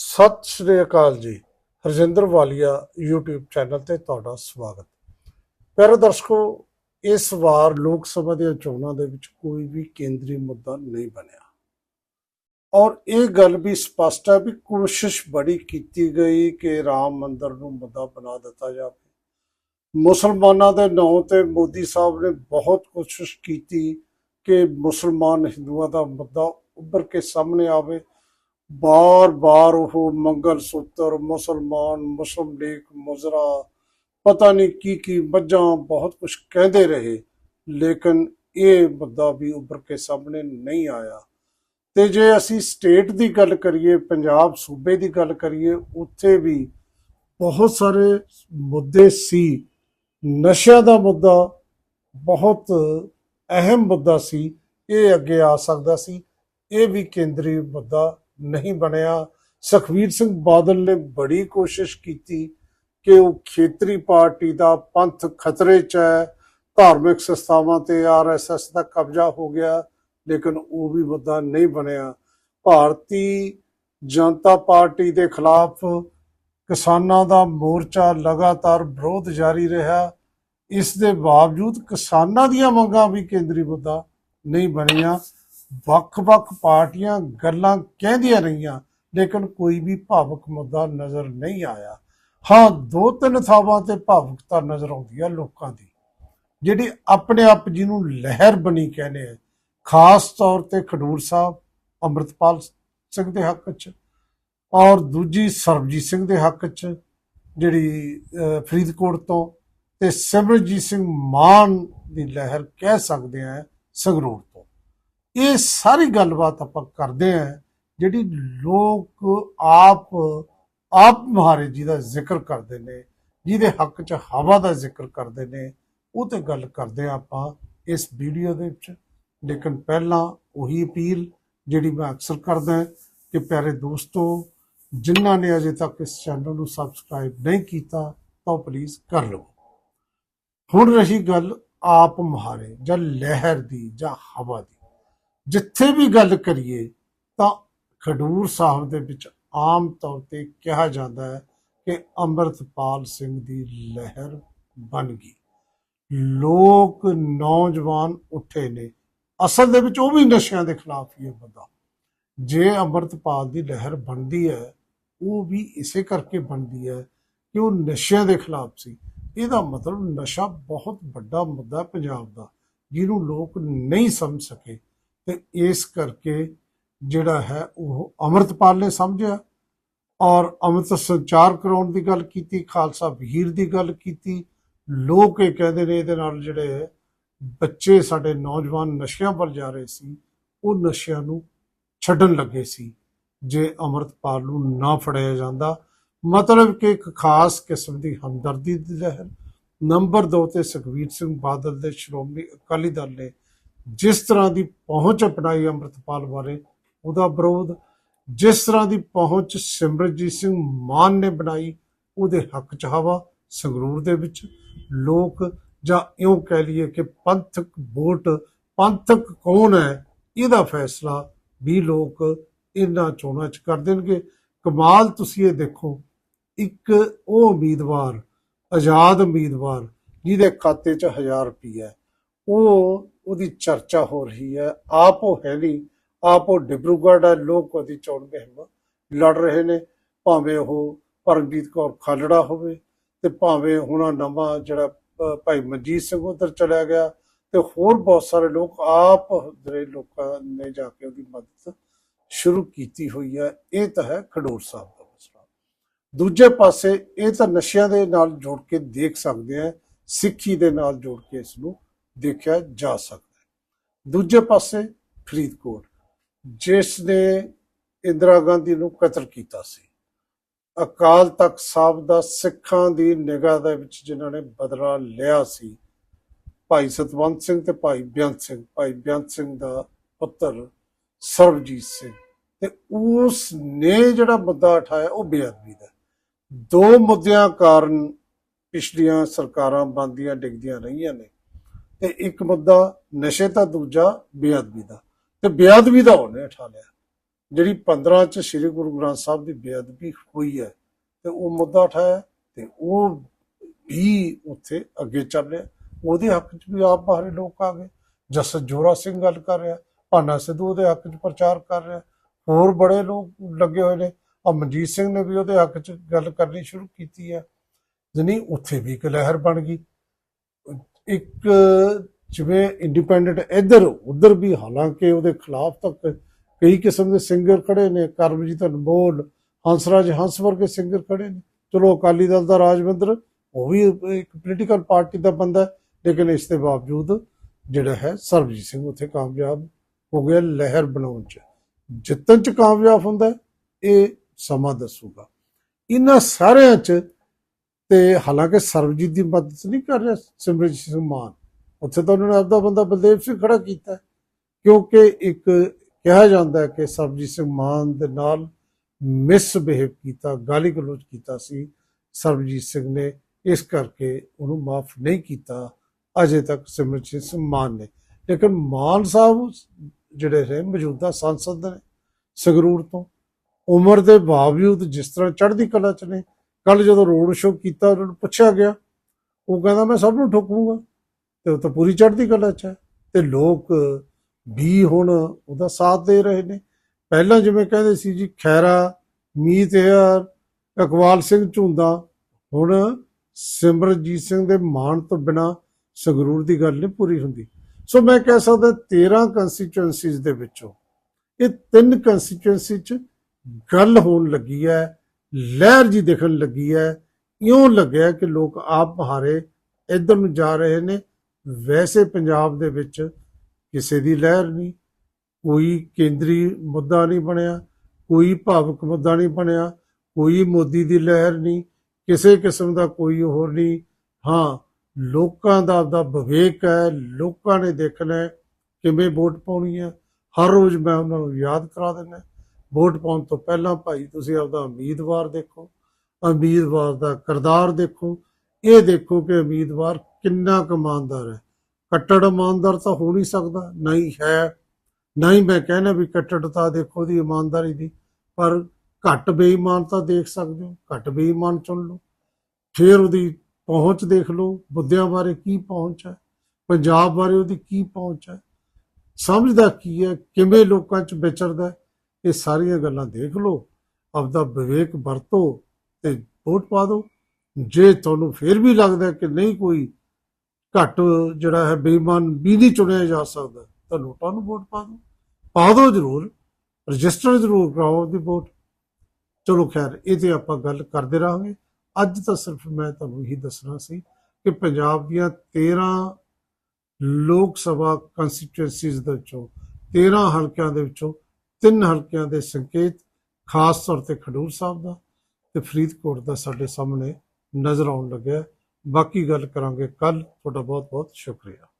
ਸਤਿ ਸ਼੍ਰੀ ਅਕਾਲ ਜੀ। ਹਰਜਿੰਦਰ ਵਾਲੀਆ, YouTube channel ਤੇ ਤੁਹਾਡਾ ਸਵਾਗਤ। ਪਿਆਰੇ ਦਰਸ਼ਕੋ, ਇਸ ਵਾਰ ਲੋਕ ਸਭਾ ਦੀਆਂ ਚੋਣਾਂ ਦੇ ਵਿੱਚ ਕੋਈ ਵੀ ਕੇਂਦਰੀ ਮੁੱਦਾ ਨਹੀਂ ਬਣਿਆ। ਔਰ ਇਹ ਗੱਲ ਵੀ ਸਪਸ਼ਟ ਹੈ ਵੀ ਕੋਸ਼ਿਸ਼ ਬੜੀ ਕੀਤੀ ਗਈ ਕਿ ਰਾਮ ਮੰਦਰ ਨੂੰ ਮੁੱਦਾ ਬਣਾ ਦਿੱਤਾ ਜਾਵੇ। ਮੁਸਲਮਾਨਾਂ ਦੇ ਨਾਂ ਤੇ ਮੋਦੀ ਸਾਹਿਬ ਨੇ ਬਹੁਤ ਕੋਸ਼ਿਸ਼ ਕੀਤੀ ਕਿ ਮੁਸਲਮਾਨ ਹਿੰਦੂਆਂ ਦਾ ਮੁੱਦਾ ਉੱਭਰ ਕੇ ਸਾਹਮਣੇ ਆਵੇ। ਬਾਰ-ਬਾਰ ਉਹ ਮੰਗਲ ਸੂਤਰ, ਮੁਸਲਮਾਨ, ਮੁਸਲਿਮ ਲੀਗ, ਮੁਜ਼ਰਾ, ਪਤਾ ਨਹੀਂ ਕੀ ਕੀ ਮੱਝਾਂ ਬਹੁਤ ਕੁਝ ਕਹਿੰਦੇ ਰਹੇ, ਲੇਕਿਨ ਇਹ ਮੁੱਦਾ ਵੀ ਉੱਭਰ ਕੇ ਸਾਹਮਣੇ ਨਹੀਂ ਆਇਆ। ਤੇ ਜੇ ਅਸੀਂ ਸਟੇਟ ਦੀ ਗੱਲ ਕਰੀਏ, ਪੰਜਾਬ ਸੂਬੇ ਦੀ ਗੱਲ ਕਰੀਏ, ਉੱਥੇ ਵੀ ਬਹੁਤ ਸਾਰੇ ਮੁੱਦੇ ਸੀ। ਨਸ਼ਿਆਂ ਦਾ ਮੁੱਦਾ ਬਹੁਤ ਅਹਿਮ ਮੁੱਦਾ ਸੀ, ਇਹ ਅੱਗੇ ਆ ਸਕਦਾ ਸੀ। ਇਹ ਵੀ ਕੇਂਦਰੀ ਮੁੱਦਾ ਨਹੀਂ ਬਣਿਆ। ਸੁਖਵੀਰ ਸਿੰਘ ਬਾਦਲ ਨੇ ਬੜੀ ਕੋਸ਼ਿਸ਼ ਕੀਤੀ ਕਿ ਉਹ ਖੇਤਰੀ ਪਾਰਟੀ ਦਾ ਪੰਥ ਖਤਰੇ 'ਚ ਹੈ। ਧਾਰਮਿਕ ਸੰਸਥਾਵਾਂ ਤੇ ਆਰਐਸਐਸ ਦਾ ਕਬਜ਼ਾ ਹੋ ਗਿਆ, ਲੇਕਿਨ ਉਹ ਵੀ ਮੁੱਦਾ ਨਹੀਂ ਬਣਿਆ। ਭਾਰਤੀ ਜਨਤਾ ਪਾਰਟੀ ਦੇ ਖਿਲਾਫ ਕਿਸਾਨਾਂ ਦਾ ਮੋਰਚਾ ਲਗਾਤਾਰ ਵਿਰੋਧ ਜਾਰੀ ਰਿਹਾ। ਇਸ ਦੇ ਬਾਵਜੂਦ ਕਿਸਾਨਾਂ ਦੀਆਂ ਮੰਗਾਂ ਵੀ ਕੇਂਦਰੀ ਮੁੱਦਾ ਨਹੀਂ ਬਣੀਆਂ। ਵੱਖ-ਵੱਖ ਪਾਰਟੀਆਂ ਗੱਲਾਂ ਕਹਿੰਦੀਆਂ ਰਹੀਆਂ, ਲੇਕਿਨ ਕੋਈ ਵੀ ਭਾਵਕ ਮੁੱਦਾ ਨਜ਼ਰ ਨਹੀਂ ਆਇਆ। ਹਾਂ ਦੋ ਤਿੰਨ ਥਾਵਾਂ ਤੇ ਭਾਵੁਕਤਾ ਨਜ਼ਰ ਆਉਂਦੀ ਆ ਲੋਕਾਂ ਦੀ, ਜਿਹੜੀ ਆਪਣੇ ਆਪ ਜਿਹਨੂੰ ਲਹਿਰ ਬਣੀ ਕਹਿੰਦੇ ਆ। ਖਾਸ ਤੌਰ ਤੇ ਖਡੂਰ ਸਾਹਿਬ, ਅੰਮ੍ਰਿਤਪਾਲ ਸਿੰਘ ਦੇ ਹੱਕ 'ਚ, ਔਰ ਦੂਜੀ ਸਰਬਜੀਤ ਸਿੰਘ ਦੇ ਹੱਕ 'ਚ, ਜਿਹੜੀ ਫਰੀਦਕੋਟ ਤੋਂ, ਤੇ ਸਿਮਰਜੀਤ ਸਿੰਘ ਮਾਨ ਦੀ ਲਹਿਰ ਕਹਿ ਸਕਦੇ ਆ ਸੰਗਰੂਰ ਇਹ ਸਾਰੀ ਗੱਲਬਾਤ ਆਪਾਂ ਕਰਦੇ ਆ ਜਿਹੜੀ ਲੋਕ ਆਪ ਆਪ ਮਹਾਰੇ ਜੀ ਦਾ ਜ਼ਿਕਰ ਕਰਦੇ ਨੇ, ਜਿਹਦੇ ਹੱਕ 'ਚ ਹਵਾ ਦਾ ਜ਼ਿਕਰ ਕਰਦੇ ਨੇ, ਉਹ ਤੇ ਗੱਲ ਕਰਦੇ ਆ ਆਪਾਂ ਇਸ ਵੀਡੀਓ ਦੇ ਵਿੱਚ। ਲੇਕਿਨ ਪਹਿਲਾਂ ਉਹੀ ਅਪੀਲ ਜਿਹੜੀ ਮੈਂ ਅਕਸਰ ਕਰਦਾ ਕਿ ਪਿਆਰੇ ਦੋਸਤੋ, ਜਿਨ੍ਹਾਂ ਨੇ ਅਜੇ ਤੱਕ ਇਸ ਚੈਨਲ ਨੂੰ ਸਬਸਕ੍ਰਾਈਬ ਨਹੀਂ ਕੀਤਾ, ਤਾਂ ਪਲੀਜ਼ ਕਰ ਲਓ ਹੁਣ ਰਹੀ ਗੱਲ ਆਪ ਮੁਹਾਰੇ ਜਾਂ ਲਹਿਰ ਦੀ, ਜਾਂ ਹਵਾ ਦੀ। ਜਿੱਥੇ ਵੀ ਗੱਲ ਕਰੀਏ ਤਾਂ ਖਡੂਰ ਸਾਹਿਬ ਦੇ ਵਿੱਚ ਆਮ ਤੌਰ ਤੇ ਕਿਹਾ ਜਾਂਦਾ ਹੈ ਕਿ ਅੰਮ੍ਰਿਤਪਾਲ ਸਿੰਘ ਦੀ ਲਹਿਰ ਬਣ ਗਈ। ਲੋਕ ਨੌਜਵਾਨ ਉੱਠੇ ਨੇ। ਅਸਲ ਦੇ ਵਿੱਚ ਉਹ ਵੀ ਨਸ਼ਿਆਂ ਦੇ ਖਿਲਾਫ ਹੀ ਹੈ ਬੰਦਾ। ਜੇ ਅੰਮ੍ਰਿਤਪਾਲ ਦੀ ਲਹਿਰ ਬਣਦੀ ਹੈ, ਉਹ ਵੀ ਇਸੇ ਕਰਕੇ ਬਣਦੀ ਹੈ ਕਿ ਉਹ ਨਸ਼ਿਆਂ ਦੇ ਖਿਲਾਫ ਸੀ। ਇਹਦਾ ਮਤਲਬ ਨਸ਼ਾ ਬਹੁਤ ਵੱਡਾ ਮੁੱਦਾ ਪੰਜਾਬ ਦਾ, ਜਿਹਨੂੰ ਲੋਕ ਨਹੀਂ ਸਮਝ ਸਕੇ। ਤੇ ਇਸ ਕਰਕੇ ਜਿਹੜਾ ਹੈ ਉਹ ਅੰਮ੍ਰਿਤਪਾਲ ਨੇ ਸਮਝਿਆ ਔਰ ਅੰਮ੍ਰਿਤ ਸੰਚਾਰ ਕਰਾਉਣ ਦੀ ਗੱਲ ਕੀਤੀ, ਖਾਲਸਾ ਵੀਰ ਦੀ ਗੱਲ ਕੀਤੀ। ਲੋਕ ਇਹ ਕਹਿੰਦੇ ਨੇ ਇਹਦੇ ਨਾਲ ਜਿਹੜੇ ਬੱਚੇ ਸਾਡੇ ਨੌਜਵਾਨ ਨਸ਼ਿਆਂ ਪਰ ਜਾ ਰਹੇ ਸੀ, ਉਹ ਨਸ਼ਿਆਂ ਨੂੰ ਛੱਡਣ ਲੱਗੇ ਸੀ, ਜੇ ਅੰਮ੍ਰਿਤਪਾਲ ਨੂੰ ਨਾ ਫੜਿਆ ਜਾਂਦਾ। ਮਤਲਬ ਕਿ ਇੱਕ ਖਾਸ ਕਿਸਮ ਦੀ ਹਮਦਰਦੀ ਦੀ ਲਹਿਰ। ਨੰਬਰ 2 ਤੇ ਸੁਖਵੀਰ ਸਿੰਘ ਬਾਦਲ ਦੇ ਸ਼੍ਰੋਮਣੀ ਅਕਾਲੀ ਦਲ ਨੇ ਜਿਸ ਤਰ੍ਹਾਂ ਦੀ ਪਹੁੰਚ ਅਪਣਾਈ ਅੰਮ੍ਰਿਤਪਾਲ ਬਾਰੇ, ਉਹਦਾ ਵਿਰੋਧ, ਜਿਸ ਤਰ੍ਹਾਂ ਦੀ ਪਹੁੰਚ ਸਿਮਰਜੀਤ ਸਿੰਘ ਮਾਨ ਨੇ ਬਣਾਈ, ਉਹਦੇ ਹੱਕ ਚ ਹਵਾ ਸੰਗਰੂਰ ਦੇ ਵਿੱਚ। ਲੋਕ, ਜਾਂ ਇਉਂ ਕਹਿ ਲਈਏ ਕਿ ਪੰਥਕ ਵੋਟ, ਪੰਥਕ ਕੌਣ ਹੈ, ਇਹਦਾ ਫੈਸਲਾ ਵੀ ਲੋਕ ਇਹਨਾਂ ਚੋਣਾਂ ਚ ਕਰ ਦੇਣਗੇ। ਕਮਾਲ ਤੁਸੀਂ ਇਹ ਦੇਖੋ, ਇੱਕ ਉਹ ਉਮੀਦਵਾਰ, ਆਜ਼ਾਦ ਉਮੀਦਵਾਰ, ਜਿਹਦੇ ਖਾਤੇ 'ਚ 1000 ਰੁਪਈਆ ਉਹ ਉਹਦੀ ਚਰਚਾ ਹੋ ਰਹੀ ਹੈ। ਆਪ ਉਹ ਹੈ ਨਹੀਂ। ਆਪ ਉਹ ਡਿਬਰੂਗੜ੍ਹ ਹੈ। ਲੋਕ ਉਹਦੀ ਚੋਣ ਮੁਹਿੰਮ ਲੜ ਰਹੇ ਨੇ। ਭਾਵੇਂ ਉਹ ਪਰਮਜੀਤ ਕੌਰ ਖਾਲੜਾ ਹੋਵੇ ਤੇ ਭਾਵੇਂ ਹੁਣ ਨਵਾਂ ਜਿਹੜਾ ਭਾਈ ਮਨਜੀਤ ਸਿੰਘ ਉਧਰ ਚਲਾ ਗਿਆ ਤੇ ਹੋਰ ਬਹੁਤ ਸਾਰੇ ਲੋਕ ਆਪ ਜਿਹੜੇ ਲੋਕਾਂ ਨੇ ਜਾ ਕੇ ਉਹਦੀ ਮਦਦ ਸ਼ੁਰੂ ਕੀਤੀ ਹੋਈ ਹੈ। ਇਹ ਤਾਂ ਹੈ ਖਡੂਰ ਸਾਹਿਬ ਦਾ ਮਸਲਾ। ਦੂਜੇ ਪਾਸੇ ਇਹ ਤਾਂ ਨਸ਼ਿਆਂ ਦੇ ਨਾਲ ਜੋੜ ਕੇ ਦੇਖ ਸਕਦੇ ਆ ਸਿੱਖੀ ਦੇ ਨਾਲ ਜੋੜ ਕੇ ਇਸ ਨੂੰ ਦੇਖਿਆ ਜਾ ਸਕਦਾ ਦੂਜੇ ਪਾਸੇ ਫਰੀਦਕੋਟ, ਜਿਸ ਨੇ ਇੰਦਰਾ ਗਾਂਧੀ ਨੂੰ ਕਤਲ ਕੀਤਾ ਸੀ। ਅਕਾਲ ਤਖਤ ਸਾਹਿਬ ਦਾ ਸਿੱਖਾਂ ਦੀ ਨਿਗਾਹ ਦੇ ਵਿੱਚ ਜਿਨ੍ਹਾਂ ਨੇ ਬਦਲਾ ਲਿਆ ਸੀ, ਭਾਈ ਸਤਵੰਤ ਸਿੰਘ ਤੇ ਭਾਈ ਬੇਅੰਤ ਸਿੰਘ। ਭਾਈ ਬੇਅੰਤ ਸਿੰਘ ਦਾ ਪੁੱਤਰ ਸਰਬਜੀਤ ਸਿੰਘ। ਤੇ ਉਸ ਨੇ ਜਿਹੜਾ ਮੁੱਦਾ ਉਠਾਇਆ, ਉਹ ਬੇਅਦਬੀ ਦਾ। ਦੋ ਮੁੱਦਿਆਂ ਕਾਰਨ ਪਿਛਲੀਆਂ ਸਰਕਾਰਾਂ ਬੰਦੀਆਂ ਡਿੱਗਦੀਆਂ ਰਹੀਆਂ ਨੇ। ਤੇ ਇੱਕ ਮੁੱਦਾ ਨਸ਼ੇ ਦਾ, ਦੂਜਾ ਬੇਅਦਬੀ ਦਾ। ਤੇ ਬੇਅਦਬੀ ਦਾ ਉਹਨੇ ਉਠਾ ਲਿਆ। ਜਿਹੜੀ 15 ਚ ਸ੍ਰੀ ਗੁਰੂ ਗ੍ਰੰਥ ਸਾਹਿਬ ਦੀ ਬੇਅਦਬੀ ਹੋਈ ਹੈ, ਤੇ ਉਹ ਮੁੱਦਾ ਉਠਾਇਆ ਤੇ ਉਹ ਵੀ ਉੱਥੇ ਅੱਗੇ ਚੱਲ ਰਿਹਾ। ਉਹਦੇ ਹੱਕ 'ਚ ਵੀ ਆਪ ਬਾਹਰੇ ਲੋਕ ਆ ਗਏ। ਜਸ ਜੋਰਾ ਸਿੰਘ ਗੱਲ ਕਰ ਰਿਹਾ, ਭਾਨਾ ਸਿੱਧੂ ਉਹਦੇ ਹੱਕ 'ਚ ਪ੍ਰਚਾਰ ਕਰ ਰਿਹਾ। ਹੋਰ ਬੜੇ ਲੋਕ ਲੱਗੇ ਹੋਏ ਨੇ। ਅਮਨਜੀਤ ਸਿੰਘ ਨੇ ਵੀ ਉਹਦੇ ਹੱਕ 'ਚ ਗੱਲ ਕਰਨੀ ਸ਼ੁਰੂ ਕੀਤੀ ਹੈ। ਜਨੀ ਉੱਥੇ ਵੀ ਇੱਕ ਲਹਿਰ ਬਣ ਗਈ। ਇੱਕ ਜਿਵੇਂ ਇੰਡੀਪੈਂਡੈਂਟ ਇੱਧਰ, ਉੱਧਰ ਵੀ ਹਾਲਾਂਕਿ ਉਹਦੇ ਖਿਲਾਫ ਤੱਕ ਕਈ ਕਿਸਮ ਦੇ ਸਿੰਗਰ ਖੜੇ ਨੇ, ਕਰਮਜੀਤ ਅਨਮੋਲ, ਹੰਸਰਾਜ ਹੰਸ ਵਰਗੇ ਸਿੰਗਰ ਖੜੇ ਨੇ। ਚਲੋ ਅਕਾਲੀ ਦਲ ਦਾ ਰਾਜਵਿੰਦਰ, ਉਹ ਵੀ ਇੱਕ ਪੋਲੀਟੀਕਲ ਪਾਰਟੀ ਦਾ ਬੰਦਾ ਲੇਕਿਨ ਇਸ ਦੇ ਬਾਵਜੂਦ ਜਿਹੜਾ ਹੈ ਸਰਬਜੀਤ ਸਿੰਘ ਉੱਥੇ ਕਾਮਯਾਬ ਹੋ ਗਿਆ ਲਹਿਰ ਬਣਾਉਣ ਚ। ਜਿੱਤਣ ਚ ਕਾਮਯਾਬ ਹੁੰਦਾ ਇਹ ਸਮਾਂ ਦੱਸੂਗਾ। ਇਹਨਾਂ ਸਾਰਿਆਂ ਚ ਤੇ ਹਾਲਾਂਕਿ ਸਰਬਜੀਤ ਦੀ ਮਦਦ ਨਹੀਂ ਕਰ ਰਿਹਾ ਸਿਮਰਜੀਤ ਸਿੰਘ ਮਾਨ। ਉੱਥੇ ਤਾਂ ਉਹਨਾਂ ਨੇ ਆਪਦਾ ਬੰਦਾ ਬਲਦੇਵ ਸਿੰਘ ਖੜਾ ਕੀਤਾ ਕਿਉਂਕਿ ਇੱਕ ਕਿਹਾ ਜਾਂਦਾ ਹੈ ਕਿ ਸਰਬਜੀਤ ਸਿੰਘ ਮਾਨ ਦੇ ਨਾਲ ਮਿਸਬਿਹੇਵ ਕੀਤਾ, ਗਾਲੀ ਗਲੋਚ ਕੀਤਾ ਸੀ। ਸਰਬਜੀਤ ਸਿੰਘ ਨੇ ਇਸ ਕਰਕੇ ਉਹਨੂੰ ਮਾਫ ਨਹੀਂ ਕੀਤਾ, ਅਜੇ ਤੱਕ ਸਿਮਰਜੀਤ ਸਿੰਘ ਮਾਨ ਨੇ। ਲੇਕਿਨ ਮਾਨ ਸਾਹਿਬ ਜਿਹੜੇ ਨੇ ਮੌਜੂਦਾ ਸੰਸਦ ਨੇ, ਸੰਗਰੂਰ ਤੋਂ, ਉਮਰ ਦੇ ਬਾਵਜੂਦ ਜਿਸ ਤਰ੍ਹਾਂ ਚੜ੍ਹਦੀ ਕਲਾ ਚ ਨੇ ਕੱਲ ਜਦੋਂ ਰੋਡ ਸ਼ੋਅ ਕੀਤਾ, ਉਹਨਾਂ ਨੂੰ ਪੁੱਛਿਆ ਗਿਆ। ਉਹ ਕਹਿੰਦਾ, ਮੈਂ ਸਭ ਨੂੰ ਠੋਕੂਗਾ। ਤੇ ਉਹ ਤਾਂ ਪੂਰੀ ਚੜ੍ਹਦੀ ਕਲਾ ਚ ਹੈ। ਤੇ ਲੋਕ ਵੀ ਹੁਣ ਉਹਦਾ ਸਾਥ ਦੇ ਰਹੇ ਨੇ। ਪਹਿਲਾਂ ਜਿਵੇਂ ਕਹਿੰਦੇ ਸੀ ਜੀ, ਖੈਰਾ, ਮੀਤ ਯਾਰ ਇਕਬਾਲ ਸਿੰਘ ਝੁੰਦਾ, ਹੁਣ ਸਿਮਰਜੀਤ ਸਿੰਘ ਦੇ ਮਾਣ ਤੋਂ ਬਿਨਾ ਸੰਗਰੂਰ ਦੀ ਗੱਲ ਨਹੀਂ ਪੂਰੀ ਹੁੰਦੀ। ਸੋ ਮੈਂ ਕਹਿ ਸਕਦਾ 13 ਕੰਸਟੀਚੁਐਂਸੀਜ਼ ਦੇ ਵਿੱਚੋਂ ਇਹ ਤਿੰਨ ਕੰਸਟੀਚੁਐਂਸੀ ਚ ਗੱਲ ਹੋਣ ਲੱਗੀ ਹੈ। ਲਹਿਰ ਜੀ ਦੇਖਣ ਲੱਗੀ ਹੈ, ਇਉਂ ਲੱਗਿਆ ਕਿ ਲੋਕ ਆਪ ਹਾਰੇ ਇਧਰ ਨੂੰ ਜਾ ਰਹੇ ਨੇ। ਵੈਸੇ ਪੰਜਾਬ ਦੇ ਵਿੱਚ ਕਿਸੇ ਦੀ ਲਹਿਰ ਨਹੀਂ, ਕੋਈ ਕੇਂਦਰੀ ਮੁੱਦਾ ਨਹੀਂ ਬਣਿਆ, ਕੋਈ ਭਾਵਕ ਮੁੱਦਾ ਨਹੀਂ ਬਣਿਆ, ਕੋਈ ਮੋਦੀ ਦੀ ਲਹਿਰ ਨਹੀਂ, ਕਿਸੇ ਕਿਸਮ ਦਾ ਕੋਈ ਹੋਰ ਨਹੀਂ। ਹਾਂ, ਲੋਕਾਂ ਦਾ ਆਪਦਾ ਵਿਵੇਕ ਹੈ, ਲੋਕਾਂ ਨੇ ਦੇਖਣਾ ਕਿਵੇਂ ਵੋਟ ਪਾਉਣੀ ਹੈ। ਹਰ ਰੋਜ਼ ਮੈਂ ਉਹਨਾਂ ਨੂੰ ਯਾਦ ਕਰਾ ਦਿੰਦਾ ਵੋਟ ਪਾਉਣ ਤੋਂ ਪਹਿਲਾਂ ਭਾਈ ਤੁਸੀਂ ਆਪਦਾ ਉਮੀਦਵਾਰ ਦੇਖੋ, ਉਮੀਦਵਾਰ ਦਾ ਕਿਰਦਾਰ ਦੇਖੋ, ਇਹ ਦੇਖੋ ਕਿ ਉਮੀਦਵਾਰ ਕਿੰਨਾ ਕੁ ਇਮਾਨਦਾਰ ਹੈ। ਕੱਟੜ ਇਮਾਨਦਾਰ ਤਾਂ ਹੋ ਨਹੀਂ ਸਕਦਾ ਨਹੀਂ ਹੈ ਨਹੀਂ ਮੈਂ ਕਹਿਣਾ ਵੀ ਕੱਟੜਤਾ ਦੇਖੋ ਦੀ ਇਮਾਨਦਾਰੀ ਦੀ, ਪਰ ਘੱਟ ਬੇਈਮਾਨਤਾ ਦੇਖ ਸਕਦੇ ਹੋ, ਘੱਟ ਬੇਈਮਾਨ ਚੁਣ ਲਓ। ਫਿਰ ਉਹਦੀ ਪਹੁੰਚ ਦੇਖ ਲਓ, ਮੁੱਦਿਆਂ ਬਾਰੇ ਕੀ ਪਹੁੰਚ ਹੈ, ਪੰਜਾਬ ਬਾਰੇ ਉਹਦੀ ਕੀ ਪਹੁੰਚ ਹੈ, ਸਮਝਦਾ ਕੀ ਹੈ, ਕਿਵੇਂ ਲੋਕਾਂ 'ਚ ਵਿਚਰਦਾ ਇਹ ਸਾਰੀਆਂ ਗੱਲਾਂ ਦੇਖ ਲਓ, ਆਪਦਾ ਵਿਵੇਕ ਵਰਤੋ ਤੇ ਵੋਟ ਪਾ ਦਿਓ। ਜੇ ਤੁਹਾਨੂੰ ਫਿਰ ਵੀ ਲੱਗਦਾ ਕਿ ਨਹੀਂ ਕੋਈ ਘੱਟ ਜਿਹੜਾ ਹੈ ਬੇਈਮਾਨ ਵੀ ਨਹੀਂ ਚੁਣਿਆ ਜਾ ਸਕਦਾ, ਤਾਂ ਨੋਟਾਂ ਨੂੰ ਵੋਟ ਪਾ ਦਿਓ। ਪਾ ਦਿਓ ਜ਼ਰੂਰ, ਰਜਿਸਟਰ ਜ਼ਰੂਰ ਕਰਾਓ ਦੀ ਵੋਟ। ਚਲੋ ਖੈਰ ਇਹ ਤੇ ਆਪਾਂ ਗੱਲ ਕਰਦੇ ਰਹਾਂਗੇ। ਅੱਜ ਤਾਂ ਸਿਰਫ ਮੈਂ ਤੁਹਾਨੂੰ ਇਹੀ ਦੱਸਣਾ ਸੀ ਕਿ ਪੰਜਾਬ ਦੀਆਂ 13 ਲੋਕ ਸਭਾ ਕੰਸਟੀਚੁਐਂਸੀਜ਼ ਦੇ ਵਿੱਚੋਂ 13 ਹਲਕਿਆਂ ਦੇ ਵਿੱਚੋਂ ਤਿੰਨ ਹਲਕਿਆਂ ਦੇ ਸੰਕੇਤ, ਖਾਸ ਤੌਰ ਤੇ ਖਡੂਰ ਸਾਹਿਬ ਦਾ ਤੇ ਫਰੀਦਕੋਟ ਦਾ ਸਾਡੇ ਸਾਹਮਣੇ ਨਜ਼ਰ ਆਉਣ ਲੱਗਿਆ। ਬਾਕੀ ਗੱਲ ਕਰਾਂਗੇ ਕੱਲ ਤੁਹਾਡਾ ਬਹੁਤ ਬਹੁਤ ਸ਼ੁਕਰੀਆ।